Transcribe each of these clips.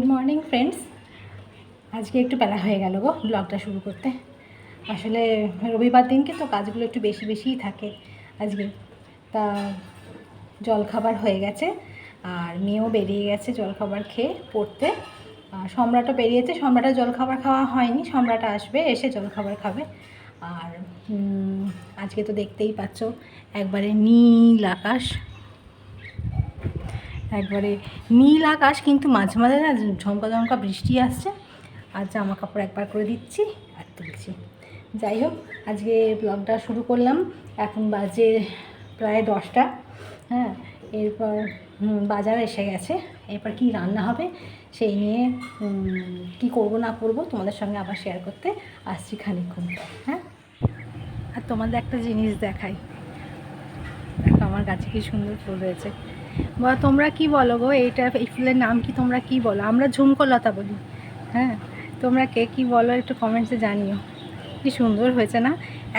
Good morning friends আজকে একটু বেলা হয়ে গেল গো ব্লগটা শুরু করতে। আসলে রবিবার দিনকে তো কাজগুলো একটু বেশি বেশিই থাকে আজকে। তা জলখাবার হয়ে গেছে, আর মেয়েও বেরিয়ে গেছে জলখাবার খেয়ে পড়তে। আর সম্রাটও বেরিয়েছে, সম্রাটের জলখাবার খাওয়া হয়নি, সম্রাট আসবে, এসে জলখাবার খাবে। আর আজকে তো দেখতেই পাচ্ছ, একবারে নীল আকাশ। একবারে নীল আকাশ, কিন্তু মাঝে মাঝে না ঝমকা ঝমকা বৃষ্টি আসছে। আর জামা কাপড় একবার করে দিচ্ছি আর তুলছি। যাই হোক, আজকে ব্লগটা শুরু করলাম। এখন বাজে প্রায় দশটা। হ্যাঁ এরপর বাজার এসে গেছে। এরপর কি রান্না হবে সেই নিয়ে কি করব না করব তোমাদের সঙ্গে আবার শেয়ার করতে আসছি খানিক্ষণ হ্যাঁ? আর তোমাদের একটা জিনিস দেখাই। দেখো আমার গাছে কি সুন্দর ফুল রয়েছে বা তোমরা কি বলো গো? এইটা এই ফুলের নাম কি? তোমরা কি বলো? আমরা ঝুমকোলতা বলি। হ্যাঁ? তোমরা কে কি বলো একটু কমেন্টসে জানিও। কি সুন্দর হয়েছে না?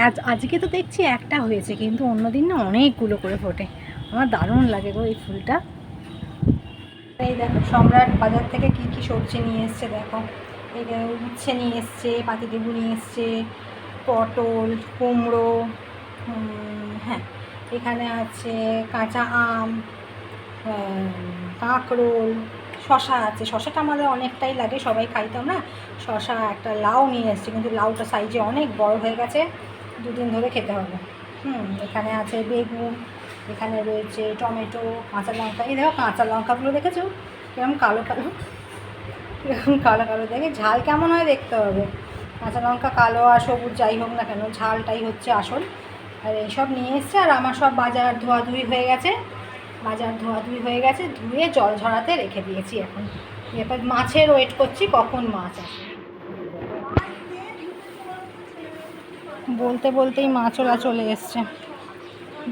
আজ, আজকে তো দেখছি একটা হয়েছে, কিন্তু অন্যদিন না অনেকগুলো করে ফোটে। আমার দারুণ লাগে গো এই ফুলটা। এই দেখো, সম্রাট বাজার থেকে কি কি সবজি নিয়ে এসছে, দেখো। এই উচ্ছে নিয়ে এসছে, পাতিলেবু নিয়ে এসছে, পটল, কুমড়ো হ্যাঁ। এখানে আছে কাঁচা আম কাঁকরোল, শশা আছে। শশাটা আমাদের অনেকটাই লাগে, সবাই খাইতাম না শশা, একটা লাউ নিয়ে এসেছি, কিন্তু লাউটা সাইজে অনেক বড় হয়ে গেছে, দুদিন ধরে খেতে হবে। হুম, এখানে আছে বেগুন, এখানে রয়েছে টমেটো, কাঁচা লঙ্কা। এই দেখো, কাঁচা লঙ্কাগুলো দেখেছ? কীরকম কালো কালো এরকম কালো কালো। দেখে ঝাল কেমন হয় দেখতে হবে। কাঁচা লঙ্কা কালো আর সবুজ যাই হোক না কেন, ঝালটাই হচ্ছে আসল। আর এইসব নিয়ে এসছে, আর আমার সব বাজার ধোয়াধুয়ি হয়ে গেছে। বাজার ধোয়াধুয়ি হয়ে গেছে, ধুয়ে জল ঝরাতে রেখে দিয়েছি এখন। এরপর মাছের ওয়েট করছি, কখন মাছ আসে বলতে বলতেই মাছওলা চলে এসছে।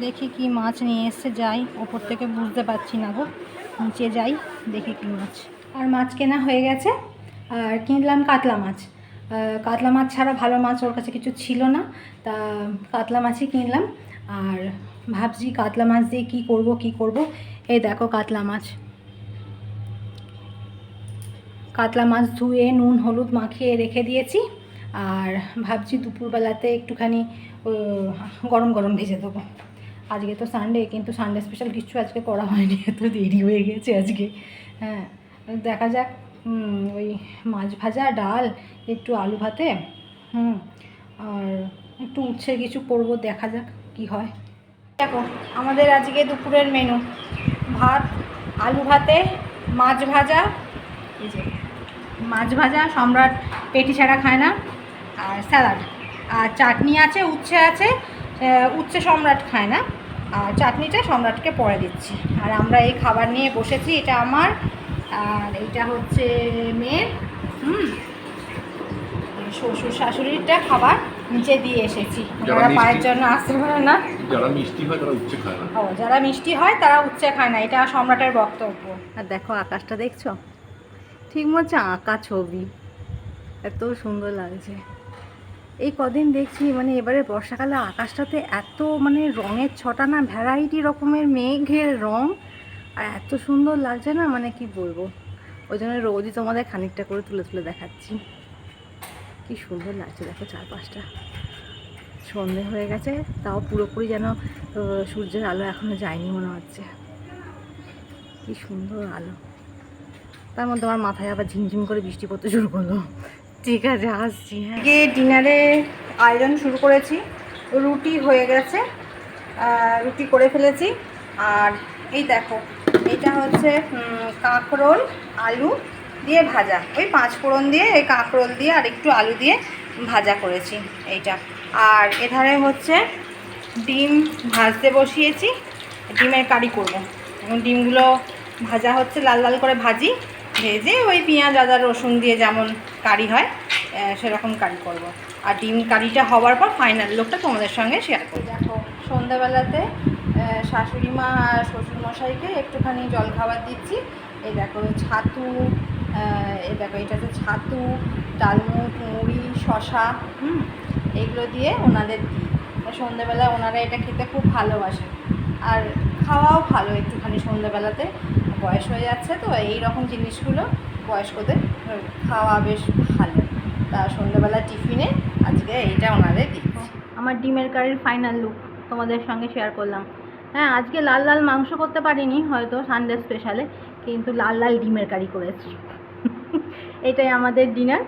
দেখি কি মাছ নিয়ে এসছে, যাই। ওপর থেকে বুঝতে পারছি না গো। নিচে যাই, দেখি কি মাছ। আর মাছ কেনা হয়ে গেছে। আর কিনলাম কাতলা মাছ। কাতলা মাছ ছাড়া ভালো মাছ ওর কাছে কিছু ছিল না। তা কাতলা মাছই কিনলাম। আর ভাবছি কাতলা মাছ দিয়ে কী করব, কি করব? এই দেখো কাতলা মাছ। কাতলা মাছ ধুয়ে নুন, হলুদ মাখিয়ে রেখে দিয়েছি, আর ভাবছি দুপুরবেলাতে একটুখানি গরম গরম ভেজে দেবো। আজকে তো সানডে কিন্তু সানডে স্পেশাল কিছু আজকে করা হয়নি, এত দেরি হয়ে গেছে আজকে। হ্যাঁ দেখা যাক ওই মাছ ভাজা, ডাল, একটু আলু ভাতে, হুম, আর একটু উচ্ছে কিছু করব, দেখা যাক কি হয়। দেখো, আমাদের আজকে দুপুরের মেনু ভাত, আলু ভাতে, মাছ ভাজা, এই যে, মাছ ভাজা, সম্রাট পেটি ছাড়া খায় না, আর স্যালাড। আর চাটনি আছে, উচ্ছে আছে উচ্ছে সম্রাট খায় না, আর চাটনিটা সম্রাটকে পরে দিচ্ছি। আর আমরা এই খাবার নিয়ে বসেছি, এটা আমার, আর এইটা হচ্ছে মেয়ের, হুম শ্বশুর শাশুড়িরটা খাবার নিচে দিয়ে এসেছি। যারা পায়ের জন্য আসতে পারে না। যারা মিষ্টি হয় তারা উচ্ছে খায় না। ও যারা মিষ্টি হয় তারা উচ্ছে খায় না। এটা সম্রাটের বক্তব্য। আর দেখো আকাশটা দেখছ? ঠিক মনে হচ্ছে আঁকা ছবি। এত সুন্দর লাগছে। এই কদিন দেখছি মানে এবারে বর্ষাকালে আকাশটাতে এত মানে রঙের ছটা না ভ্যারাইটি রকমের মেঘের রং। আর এত সুন্দর লাগছে না মানে কি বলব? ওই জন্য রোজই তোমাদের খানিকটা করে তুলে তুলে দেখাচ্ছি। কি সুন্দর লাগছে, দেখো চারপাশটা। সন্ধে হয়ে গেছে, তাও পুরোপুরি যেন সূর্যের আলো এখনও যায়নি মনে হচ্ছে। কি সুন্দর আলো। তার মধ্যে আমার মাথায় আবার ঝিমঝিম করে বৃষ্টি পড়তে শুরু করল। ঠিক আছে, আসছি হ্যাঁ। ডিনারে আয়োজন শুরু করেছি, রুটি হয়ে গেছে রুটি করে ফেলেছি। আর এই দেখো, এটা হচ্ছে কাঁকরোল, আলু দিয়ে ভাজা। ওই পাঁচ ফোড়ন দিয়ে, এই কাঁকরোল দিয়ে আর একটু আলু দিয়ে ভাজা করেছি এইটা। আর এধারে হচ্ছে ডিম ভাজতে বসিয়েছি। ডিমের কারি করব। ডিমগুলো ভাজা হচ্ছে, লাল লাল করে ভাজি, ভেজে ওই পেঁয়াজ, আদা, রসুন দিয়ে যেমন কারি হয় সেরকম কারি করব। আর ডিম কারিটা হওয়ার পর ফাইনাল লোকটা তোমাদের সঙ্গে শেয়ার করব। দেখো, সন্ধ্যাবেলাতে শাশুড়ি মা আর শ্বশুরমশাইকে একটুখানি জল খাবার দিচ্ছি। এই দেখো, ছাতু এই দেখো এটা হচ্ছে ছাতু ডালমুট মুড়ি শশা হুম এইগুলো দিয়ে ওনাদের দিই। আর সন্ধ্যেবেলা ওনারা এটা খেতে খুব ভালোবাসে। আর খাওয়াও ভালো একটুখানি সন্ধ্যেবেলাতে। বয়স হয়ে যাচ্ছে তো এই রকম জিনিসগুলো বয়স্কদের খাওয়া বেশ ভালো। তা সন্ধ্যেবেলা টিফিনে আজকে এইটা ওনাদের দিচ্ছি। আমার ডিমের কারির ফাইনাল লুক তোমাদের সঙ্গে শেয়ার করলাম। হ্যাঁ আজকে লাল লাল মাংস করতে পারিনি হয়তো সানডে স্পেশালে কিন্তু লাল লাল ডিমের কারি করেছি এটাই আমাদের ডিনার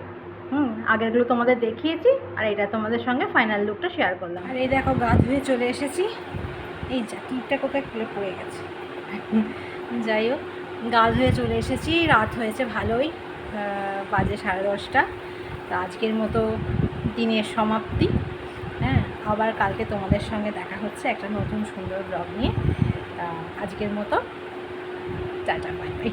হুম, আগেরগুলো তোমাদের দেখিয়েছি, আর এটা তোমাদের সঙ্গে ফাইনাল লুকটা শেয়ার করলাম। আর এই দেখো, গা ধুয়ে চলে এসেছি। এই যা টিপটা কোথায় খুলে পড়ে গেছে। যাই হোক, গা ধুয়ে চলে এসেছি, রাত হয়েছে ভালোই বাজে সাড়ে দশটা। তো আজকের মতো দিনের সমাপ্তি। হ্যাঁ আবার কালকে তোমাদের সঙ্গে দেখা হচ্ছে একটা নতুন সুন্দর ব্লগ নিয়ে। আজকের মতো 再再关闭。